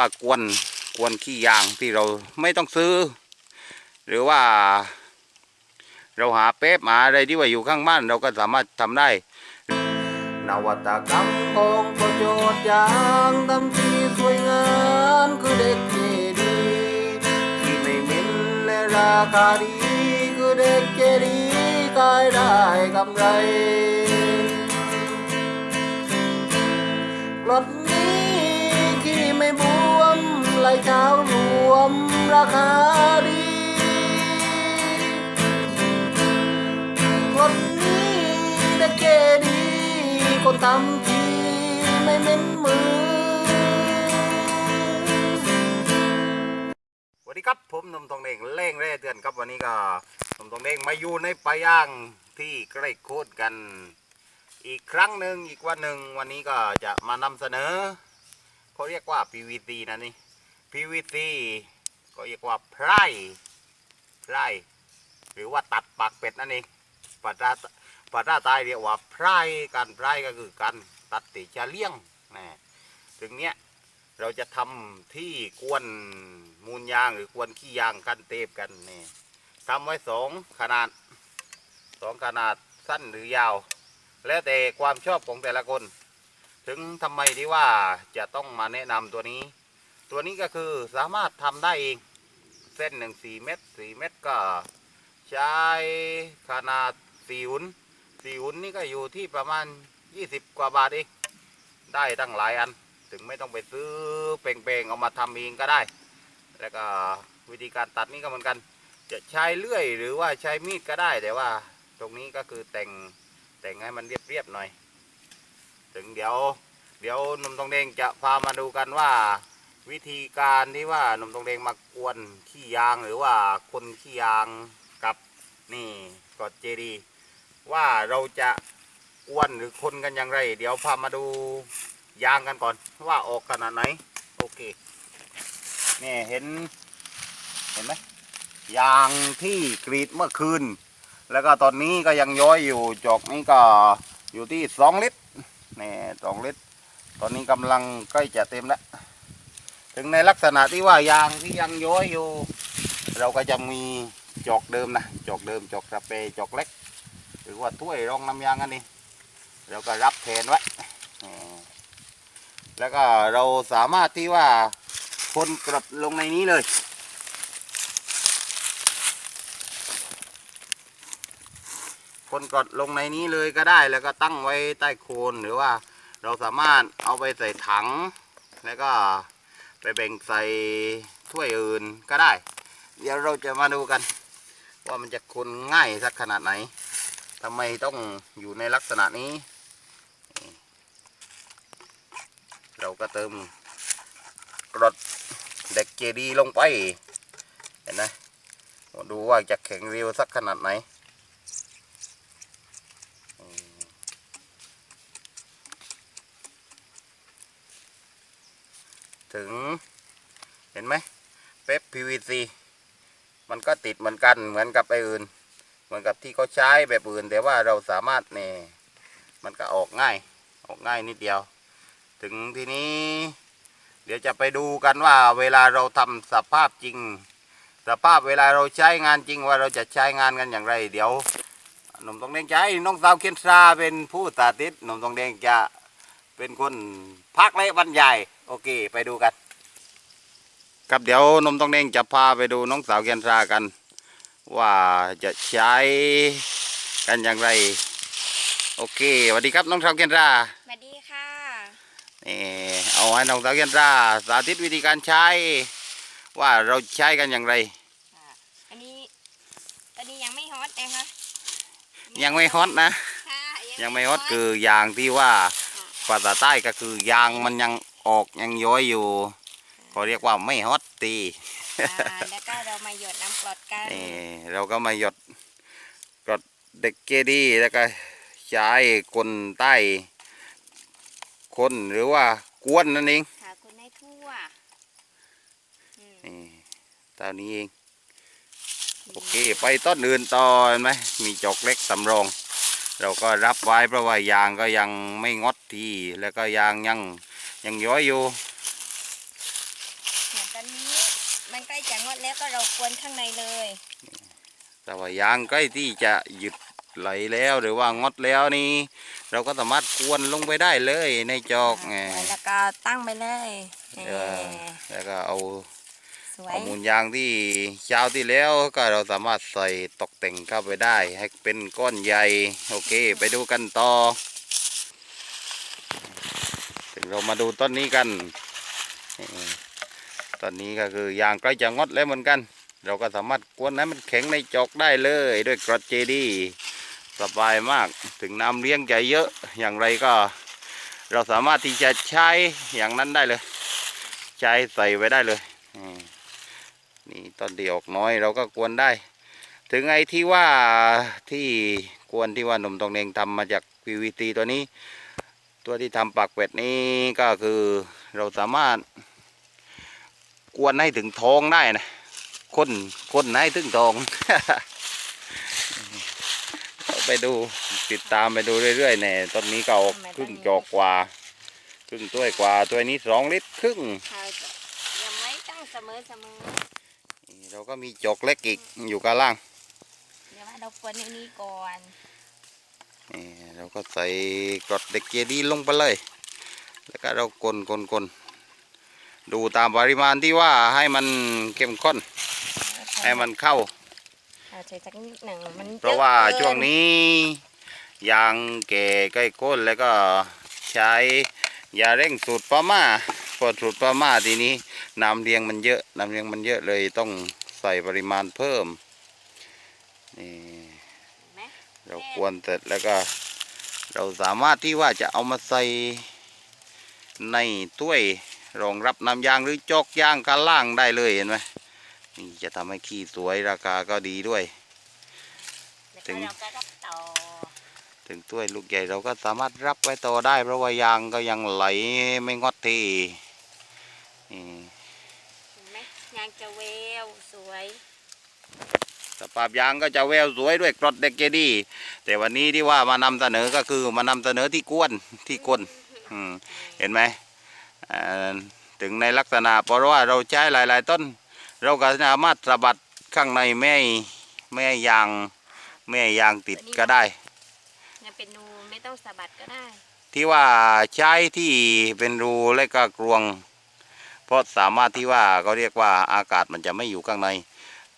ว่ากวนกวนขี้ยางที่เราไม่ต้องซื้อ หรือว่า เราหาเป๊ปหาอะไรที่ว่าอยู่ข้างบ้าน เราก็สามารถทำได้ นวัตกรรมของประโยชน์ยางทำที่สวยงามคือเด็กเจดี ที่ไม่ม็นและราคาดีคือเด็กเจดีขายได้กำไรกรด เช้ารวมราคาดีกรดนี้เด็กเจดีคนทำทีไม่เม็นมือ สวัสดีครับผมนมทองเด้งเล่งเร่เตือนครับวันนี้ก็นมทองเด้งมาอยู่ในปลาย่างที่ใกล้โคตรกัน อีกครั้งหนึ่งอีกวันหนึ่งวันนี้ก็จะมานำเสนอเขาเรียกว่า PVC นะนี่ PVC ก็เรียกว่าไพร่ไพร่หรือว่าตัดปากเป็ดนั่นเองปัตราปัตราตายเรียกว่าไพร่การไพร่ก็คือการตัดติจะเลี้ยงนะถึงเนี้ยเราจะทำที่กวนมูลยางหรือกวนขี้ยางกันเตบกันนี่ทำไว้สองขนาดสองขนาดสั้นหรือยาว แล้วแต่ความชอบของแต่ละคน ถึงทำไมที่ว่าจะต้องมาแนะนำตัวนี้ ตัวนี้ก็คือสามารถทำได้เอง เส้นหนึ่งสี่เมตรสี่เมตรก็ใช้ขนาดสี่หุ่นสี่หุ่นนี่ก็อยู่ที่ประมาณยี่สิบกว่าบาทเอง ได้ตั้งหลายอัน ถึงไม่ต้องไปซื้อเป่งๆเอามาทำเองก็ได้ แล้วก็วิธีการตัดนี่ก็เหมือนกัน จะใช้เลื่อยหรือว่าใช้มีดก็ได้แต่ว่าตรงนี้ก็คือแต่งแต่งให้มันเรียบๆหน่อย ถึงเดี๋ยว เดี๋ยวหนุ่มตองแดงจะพามาดูกันว่า วิธีการที่ว่าหนุ่มตองแดงมากวนขี้ยางหรือว่าคนขี้ยางกับนี่กอดเจดีว่าเราจะกวนหรือคนกันอย่างไร เดี๋ยวพามาดูยางกันก่อน ว่าออกขนาดไหน โอเคนี่เห็นเห็นไหมยางที่กรีดเมื่อคืน แล้วก็ตอนนี้ก็ยังย้อยอยู่จอกนี้ก็อยู่ที่สองลิตรนี่สองลิตร ตอนนี้กำลังใกล้จะเต็มแล้ว ถึงในลักษณะที่ว่ายางที่ยังย้อยอยู่ เราก็จะมีจอกเดิมนะจอกเดิมจอกกระเปจอกเล็ก หรือว่าถ้วยรองน้ำยางอันนี้เราก็รับแทนไว้แล้วก็เราสามารถที่ว่าพ่นกรดลงในนี้เลยพ่นกรดลงในนี้เลยก็ได้แล้วก็ตั้งไว้ใต้โคนหรือว่าเราสามารถเอาไปใส่ถังแล้วก็ ไปแบ่งใส่ถ้วยอื่นก็ได้ เดี๋ยวเราจะมาดูกัน ว่ามันจะคนง่ายสักขนาดไหนทำไมต้องอยู่ในลักษณะนี้ เราก็เติมกรดเด็กเจดีลงไป เห็นไหมดูว่าจะแข็งเร็วสักขนาดไหน ถึงเห็นไหมเป๊ป PVC มันก็ติดเหมือนกันเหมือนกับไออื่น เหมือนกับที่เขาใช้แบบอื่น แต่ว่าเราสามารถเนี่ยมันก็ออกง่าย ออกง่ายนิดเดียว ถึงทีนี้ เดี๋ยวจะไปดูกันว่าเวลาเราทำสภาพจริง สภาพเวลาเราใช้งานจริงว่าเราจะใช้งานกันอย่างไร เดี๋ยวหนุ่มตองแดงใจน้องสาวเคียนซาเป็นผู้สาธิตหนุ่มตองแดงจะ เป็นคนพักและบรรยาย โอเค ไปดูกัน ครับเดี๋ยวหนุ่มตองแดงจะพาไปดูน้องสาวเคียนซากัน ว่าจะใช้กันอย่างไร โอเคสวัสดีครับน้องสาวเคียนซาสวัสดีค่ะนี่เอาให้น้องสาวเยันราสาธิตวิธีการใช้ ว่าเราใช้กันอย่างไร อันนี้อันนี้ยังไม่ฮอตนะคะยังไม่ฮอตนะค่ะยังไม่ฮอตคือยางที่ว่า ภาษาใต้ก็คือยางมันยังออกยังย้อยอยู่เขาเรียกว่าไม่ฮอตตีอ่าแล้วก็เรามาหยดน้ำกรดกันนี่เราก็มาหยดกรดเด็กเกดีแล้วก็ใช้คนใต้คนหรือว่ากวนนั่นเองค่ะคุณให้ทั่วอืมนี่ตอนนี้เอง โอเค ไปต้นอื่นต่อเห็นไหมมีจอกเล็กสำรอง เราก็รับไว้เพราะว่ายางก็ยังไม่งดทีแล้วก็ยางยังยังย้อยอยู่ตอนนี้มันใกล้จะงดแล้วก็เรากวนข้างในเลย แต่ว่ายางใกล้ที่จะหยุดไหลแล้วหรือว่างดแล้วนี่เราก็สามารถกวนลงไปได้เลยในจอกไงแล้วก็ตั้งไปเลยนี่เออแล้วก็เอา สวยเอมูลยางที่เช้าที่แล้วก็เราสามารถใส่ตกแต่งเข้าไปได้ ให้เป็นก้อนใหญ่โอเค ไปดูกันต่อถึงเรามาดูต้นนี้กันต้นนี้ก็คือยางใกล้จะงดแล้วเหมือนกัน เราก็สามารถกวนให้มันแข็งในจอกได้เลย ด้วยกรดเจดีสบายมากถึงน้ำเลี้ยงจะเยอะอย่างไรก็ เราสามารถที่จะใช้อย่างนั้นได้เลย ใช้ใส่ไว้ได้เลยอืม นี่ต้นเดียวออกน้อยเราก็กวนได้ ถึงไอ้ที่ว่าที่กวนที่ว่าหนุ่มตองเนงทำมาจาก PVC ตัวนี้ ตัวที่ทำปากเป็ดนี้ก็คือเราสามารถกวนให้ถึงท้องได้นะคนคนให้ถึงท้องไปดูติดตามไปดูเรื่อยๆเนี่ยต้นนี้ก็ออกครึ่งจอกกว่า ครึ่งถ้วกว่า ตัวนี้สองลิตรครึ่งยังไม่ตั้งเสมอเสมอ นี่เราก็มีจอกเล็กอีกอยู่ข้างล่างเดี๋ยวว่าเรากวนในนี้ก่อนนี่เราก็ใส่กรดเด็กเจดีย์ลงไปเลย แล้วก็เรากลนกลนกลนดูตามปริมาณที่ว่าให้มันเข้มข้นให้มันเข้าเราใช้สักนิดหนึ่งมันเพราะว่าเยอกินช่วงนี้ยางแก่ใกล้โค่นแล้วก็ใช้ยาเร่งสูตรปลาม่าพอสูตรปลาม่าทีนี้น้ำเลี้ยงมันเยอะน้ำเลี้ยงมันเยอะเลยต้อง ใส่ปริมาณเพิ่มนี่เห็นไหมเรากวนเสร็จแล้วก็เราสามารถที่ว่าจะเอามาใส่ในถ้วยรองรับน้ำยางหรือจอกยางข้างล่างได้เลยเห็นไหมนี่จะทำให้ขี้สวยราคาก็ดีด้วยแล้วถึก็งเราก็รับต่อถึงถ้วยลูกใหญ่เราก็สามารถรับไว้ต่อได้ เพราะว่ายางก็ยังไหลไม่งอดทีนี่เห็นไหมยางจะเว วสวย สภาพยางก็จะแววสวยด้วยกรดเด็กเจดีย์แต่วันนี้ที่ว่ามานำเสนอก็คือมานำเสนอที่กวนที่ก้นอืมเห็นไหมอ่าถึงในลักษณะเพราะว่าเราใช้หลาย ๆ ต้น เราก็สามารถสะบัดข้างในแม่แม่ยางแม่ยางติดก็ได้เนี่ยเป็นนูไม่ต้องสะบัดก็ได้ ที่ว่าใช้ที่เป็นรูและก็กรวง เพราะสามารถที่ว่าเขาเรียกว่าอากาศมันจะไม่อยู่ข้างใน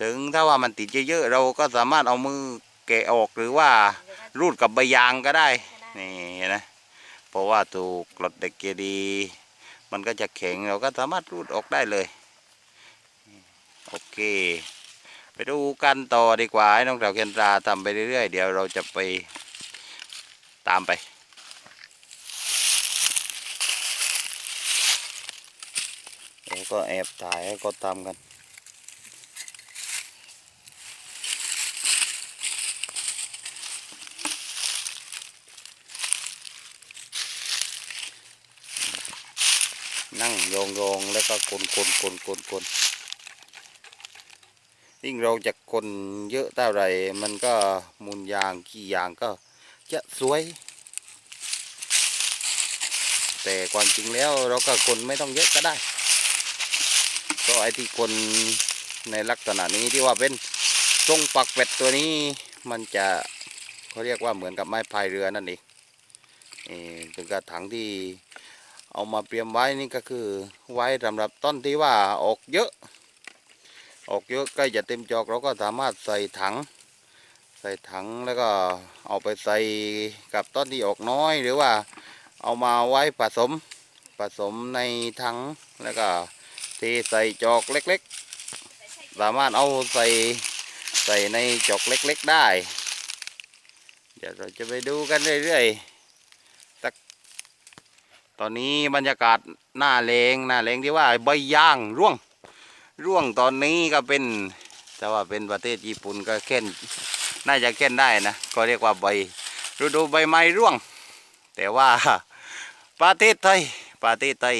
ถึงถ้าว่ามันติดเยอะๆเราก็สามารถเอามือแกะออกหรือว่ารูดกับใบยางก็ได้นี่นไหมเพราะว่าถูกกรดเด็กเกดีย์มันก็จะแข็งเราก็สามารถรูดออกได้เลยโอเค ไปดูกันต่อดีกว่าให้น้องแถวเคนตราทำไปเรื่อยๆ เดี๋ยวเราจะไปตามไป แล้วก็แอบถ่ายให้ก็ตามกัน นั่งยงโยงๆแล้วก็กลนกลนกลนกลนกลนยิ่งเราจะกลนเยอะเท่าไรมันก็มูลยางขี้ยางก็จะสวย แต่ความจริงแล้วเราก็กลนไม่ต้องเยอะก็ได้ ก็ไอ้ที่คนในลักษณะนี้ที่ว่าเป็นทรงปักเป็ดตัวนี้มันจะเขาเรียกว่าเหมือนกับไม้พายเรือนั่นเองเอ่อถึงกระถังที่เอามาเตรียมไว้นี่ก็คือไว้สำหรับต้นที่ว่าออกเยอะ ออกเยอะใกล้จะเต็มจอกเราก็สามารถใส่ถัง ใส่ถังแล้วก็เอาไปใส่กับต้นที่ออกน้อยหรือว่าเอามาไว้ผสมผสมในถังแล้วก็ ทีใส่จอกเล็กๆ สามารถเอาใส่ใส่ในจอกเล็กๆได้ เดี๋ยวเราจะไปดูกันเรื่อยๆสักตอนนี้บรรยากาศหน้าเลงหน้าเลงที่ว่าใบย่างร่วงร่วงตอนนี้ก็เป็นแต่ว่าเป็นประเทศญี่ปุ่นก็เค้นน่าจะเค้นได้นะ ก็เรียกว่าใบฤดูใบไม้ร่วง แต่ว่าประเทศไทยประเทศไทย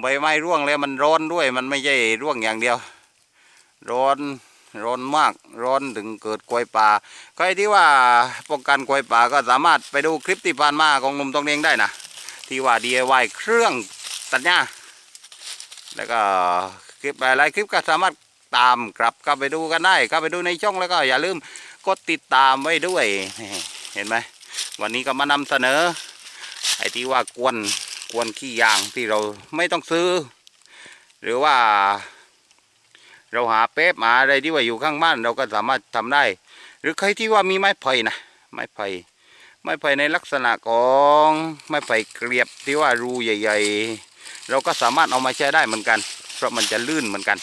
ใบไม้ร่วงแล้วมันร้อนด้วย มันไม่ใช่ร่วงอย่างเดียว ร้อนร้อนมากร้อนถึงเกิดกล้วยป่าใครที่ว่าป้องกันกล้วยป่าก็สามารถไปดูคลิปที่ผ่านมาของนุ่มตองเองได้นะที่ว่า DIY เครื่องตัดหญ้าแล้วก็คลิปหลายๆคลิปก็สามารถตามกลับเข้าไปดูกันได้เข้าไปดูในช่องแล้วก็อย่าลืมกดติดตามไว้ด้วย เห็นไหมวันนี้ก็มานำเสนอไอ้ที่ว่ากวน กวนขี้ยางที่เราไม่ต้องซื้อ หรือว่า เราหาเป๊ปหาอะไรที่ว่าอยู่ข้างบ้าน เราก็สามารถทำได้ หรือใครที่ว่ามีไม้ไผ่นะไม้ไผ่ไม้ไผ่ในลักษณะของไม้ไผ่เกลียบที่ว่ารูใหญ่ ๆ เราก็สามารถเอามาใช้ได้เหมือนกัน เพราะมันจะลื่นเหมือนกัน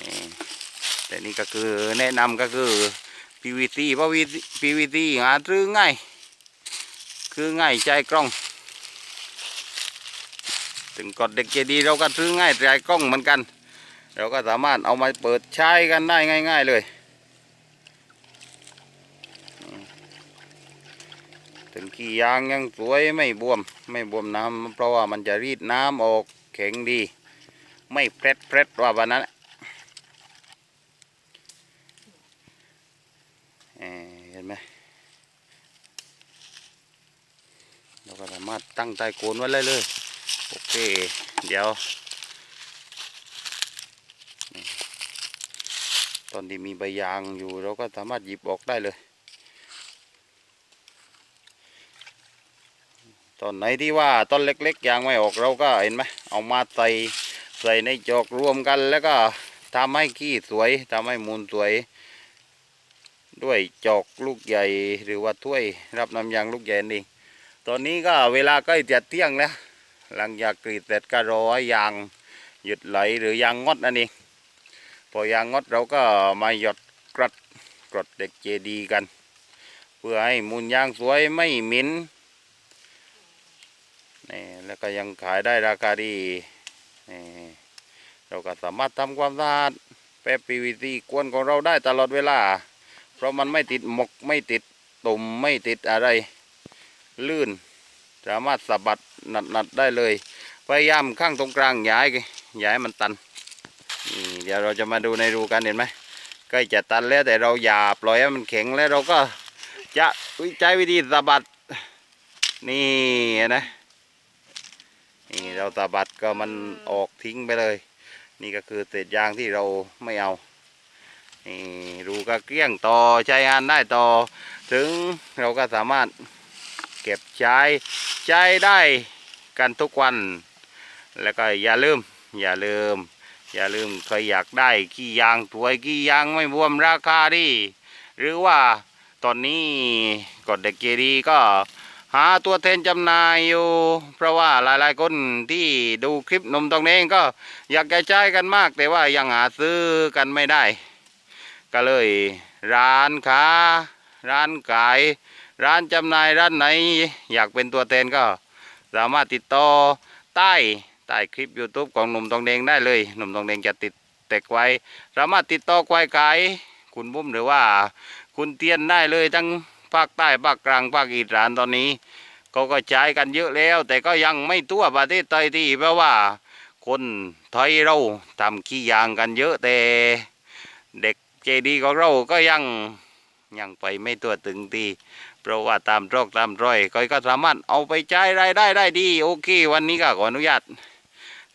นี่แต่นี่ก็คือแนะนำก็คือ PVC เพราะ PVC หาซื้อง่าย คือง่ายใจกล้อง ถึงกดเด็กเจดีย์เราก็ซื้อง่ายใจกล้องเหมือนกัน เราก็สามารถเอามาเปิดใช้กันได้ง่าย ๆ เลยถึงขี้ยางยังสวยไม่บวม ไม่บวมน้ำเพราะว่ามันจะรีดน้ำออกแข็งดี ไม่เพร็ดเพร็ดว่าวันนั้นเอ่อเห็นไหมเราก็สามารถตั้งใต้โคนไว้เลยเลย โอเค เดี๋ยวตอนที่มีใบยางอยู่เราก็สามารถหยิบออกได้เลย ตอนไหนที่ว่าต้นเล็กๆยางไม่ออกเราก็เห็นไหมเอามาใส่ใส่ในจอกรวมกันแล้วก็ทำให้ขี้สวยทำให้มูลสวย ด้วยจอกลูกใหญ่หรือว่าถ้วยรับน้ำยางลูกใหญ่นั่นเองตอนนี้ก็เวลาใกล้จะเที่ยงแล้ว หลังจากกรีดเสร็จก็รอให้ยางหยุดไหลหรือยางงดนั่นเองพอยางงดเราก็มาหยดกรดกรดเด็กเจดีกัน เพื่อให้มูลยางสวยไม่หม็นนี่แล้วก็ยังขายได้ราคาดีนี่เราก็สามารถทำความสะอาดแป๊บ PVC กวนของเราได้ตลอดเวลา เพราะมันไม่ติดหมกไม่ติดตุ่มไม่ติดอะไร ลื่น สามารถสะบัด หนัดได้เลย พยายามข้างตรงกลางย้ายย้ายมันตันนี่เดี๋ยวเราจะมาดูในรูกันเห็นไหมใกล้จะตันแล้วแต่เราอย่าปล่อยให้มันแข็งแล้วเราก็จะวิจัยวิธีสะบัดนี่นะนี่เราสะบัดก็มันออกทิ้งไปเลย นี่ก็คือเศษยางที่เราไม่เอานี่รูก็เกลี้ยงต่อใช้งานได้ต่อ ถึงเราก็สามารถเก็บใช้ใช้ได้ กันทุกวัน แล้วก็อย่าลืม อย่าลืม อย่าลืมใครอยากได้ขี้ยางถวยขี้ยางไม่บวมราคาดี หรือว่าตอนนี้กดเด็กเกดีก็หาตัวแทนจำหน่ายอยู่ เพราะว่าหลายๆคนที่ดูคลิปนมตรงนี้ก็อยากจะใช้กันมาก แต่ว่ายังหาซื้อกันไม่ได้ ก็เลย ร้านค้า ร้านขาย ร้านจำหน่ายร้านไหน อยากเป็นตัวแทนก็ สามารถติดต่อใต้ใต้คลิป YouTube ของหนุ่มทองแดงได้เลยหนุ่มทองแดงจะติดเตกไว้สามารถติดต่อควายขายคุณบุ้มหรือว่า คุณเตียนได้เลยทั้งภาคใต้ภาคกลางภาคอีสานตอนนี้เขาก็ใช้กันเยอะแล้ว แต่ก็ยังไม่ทั่วประเทศไทยที่เพราะว่า คนไทยเราทำขี้ยางกันเยอะแต่เด็กเจดีของเราก็ยังยังไปไม่ตัวถึงที เพราะว่าตามรอกตามรอยก็ก็สามารถเอาไปใช้รายได้ได้ดีโอเค วันนี้ก็ขออนุญาต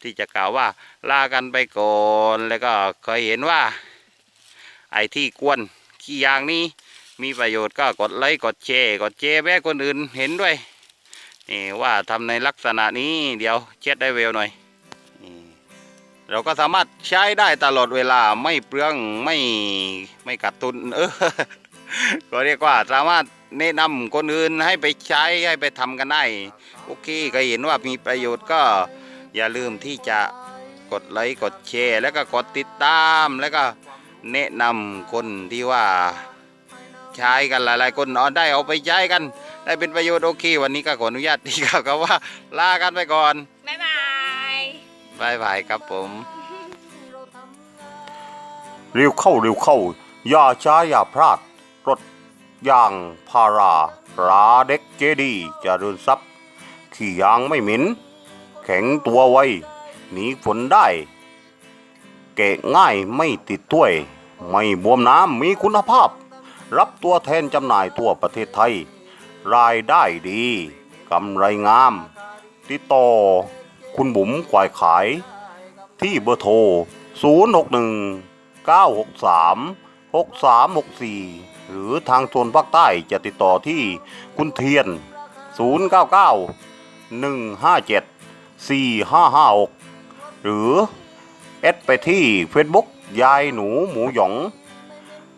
ที่จะกล่าวว่าลากันไปก่อนแล้วก็เคยเห็นว่า ไอ้ที่กวนขี้ยางนี้มีประโยชน์ก็กดไลค์กดแชร์กดแชร์แม่คนอื่นเห็นด้วยนี่ว่าทำในลักษณะนี้เดี๋ยวเช็ดได้เวลหน่อยเราก็สามารถใช้ได้ตลอดเวลาไม่เปลืองไม่ไม่กัดตุนเออก็เรียกว่าสามารถ แนะนำคนอื่นให้ไปใช้ให้ไปทำกันได้โอเคก็เห็นว่ามีประโยชน์ก็อย่าลืมที่จะกดไลค์กดแชร์ แล้วก็กดติดตามแล้วก็แนะนำคนที่ว่าใช้กันหลาย ๆ คนเอาได้เอาไปใช้กัน ได้เป็นประโยชน์โอเค วันนี้ก็ขออนุญาตที่กล่าวกับว่าลากันไปก่อนบ๊ายบายบายบายครับผมเร็วเข้าเร็วเข้าอย่าช้าอย่าพลาดรถ ยางพาราราเด็กเจดีจะเดินซับขี่ยางไม่หม็นแข็งตัวไวหนีฝนได้ เกะง่ายไม่ติดถ้วย ไม่บวมน้ำมีคุณภาพ รับตัวแทนจำหน่ายทั่วประเทศไทย รายได้ดีกำไรงาม ติดต่อคุณบุ๋มควายขาย ที่เบอร์โทร 061 963 6364 หรือทางโซนภาคใต้จะติดต่อที่คุณเทียน 099 157 4556 หรือแอดไปที่ Facebook ยายหนูหมูหยอง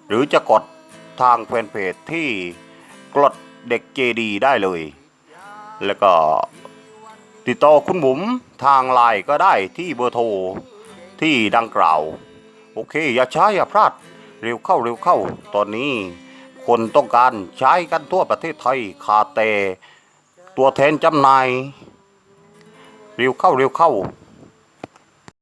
หรือจะกดทางแฟนเพจที่กรดเด็กเจดีได้เลย แล้วก็ติดต่อคุณบุ๋มทางไลน์ก็ได้ที่เบอร์โทรที่ดังกล่าว โอเค อย่าช้าอย่าพลาด เร็วเข้าเร็วเข้า ตอนนี้ คนต้องการใช้กันทั่วประเทศไทยคาเต ตัวแทนจำหน่ายเร็วเข้าเร็วเข้า